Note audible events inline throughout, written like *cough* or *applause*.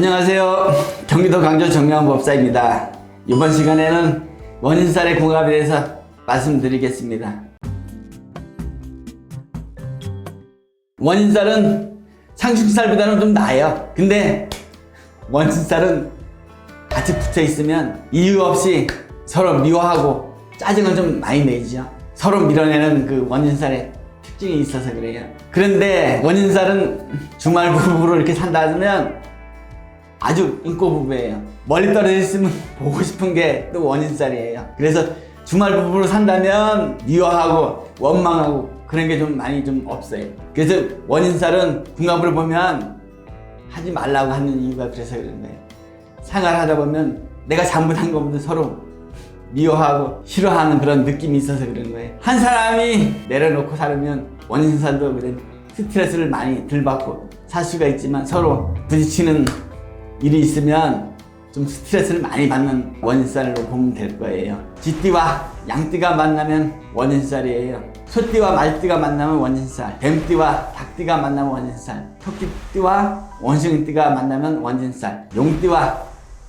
안녕하세요. 경기도 강주 정명환 법사입니다. 이번 시간에는 원인살의 궁합에 대해서 말씀드리겠습니다. 원인살은 상식살보다는 좀 나아요. 근데 원인살은 같이 붙어 있으면 이유 없이 서로 미워하고 짜증을 좀 많이 내죠. 서로 밀어내는 그 원인살의 특징이 있어서 그래요. 그런데 원인살은 주말 부부로 이렇게 산다 하면 아주 인고 부부예요. 멀리 떨어져 있으면 *laughs* 보고 싶은 게 또 원인살이에요. 그래서 주말 부부로 산다면 미워하고 원망하고 그런 게 좀 많이 좀 없어요. 그래서 원인살은 궁합을 보면 하지 말라고 하는 이유가 그래서 그런 거예요. 생활 하다 보면 내가 잘못한 것보다 서로 미워하고 싫어하는 그런 느낌이 있어서 그런 거예요. 한 사람이 내려놓고 살면 원인살도 그래 스트레스를 많이 덜 받고 살 수가 있지만 서로 부딪히는 일이 있으면 좀 스트레스를 많이 받는 원인살로 보면 될 거예요. 쥐띠와 양띠가 만나면 원인살이에요. 소띠와 말띠가 만나면 원인살, 뱀띠와 닭띠가 만나면 원인살, 토끼띠와 원숭이띠가 만나면 원진살, 용띠와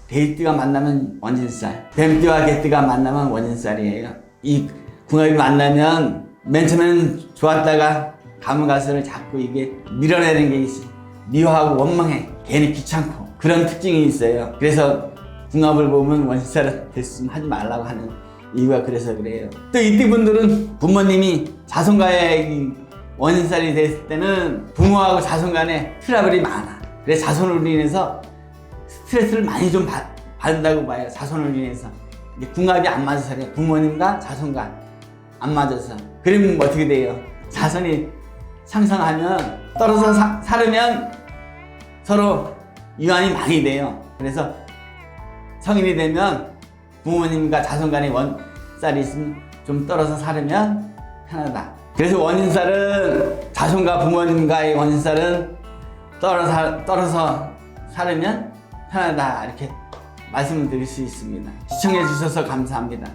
개띠가 만나면 원진살, 뱀띠와 개띠가 만나면 원진살이에요. 이 궁합이 만나면 맨 처음에는 좋았다가 가물가설을 자꾸 이게 밀어내는 게 있어. 미워하고 원망해. 괜히 귀찮고. 그런 특징이 있어요. 그래서 궁합을 보면 원진살은 됐으면 하지 말라고 하는 이유가 그래서 그래요. 또 이때 분들은 부모님이 자손과의 이 원인살이 됐을 때는 부모하고 자손 간에 트러블이 많아. 그래서 자손으로 인해서 스트레스를 많이 좀 받, 받는다고 봐요. 자손을 인해서. 궁합이 안 맞아서 그래요. 부모님과 자손과 안 맞아서. 그러면 뭐 어떻게 돼요? 자손이 상상하면 떨어져 사, 살으면 서로 유한이 많이 돼요. 그래서 성인이 되면 부모님과 자손 간의 원살이 좀 떨어져 살으면 편하다. 그래서 원인살은 자손과 부모님과의 원인살은 떨어져, 떨어져 살으면 편하다. 이렇게 말씀을 드릴 수 있습니다. 시청해 주셔서 감사합니다.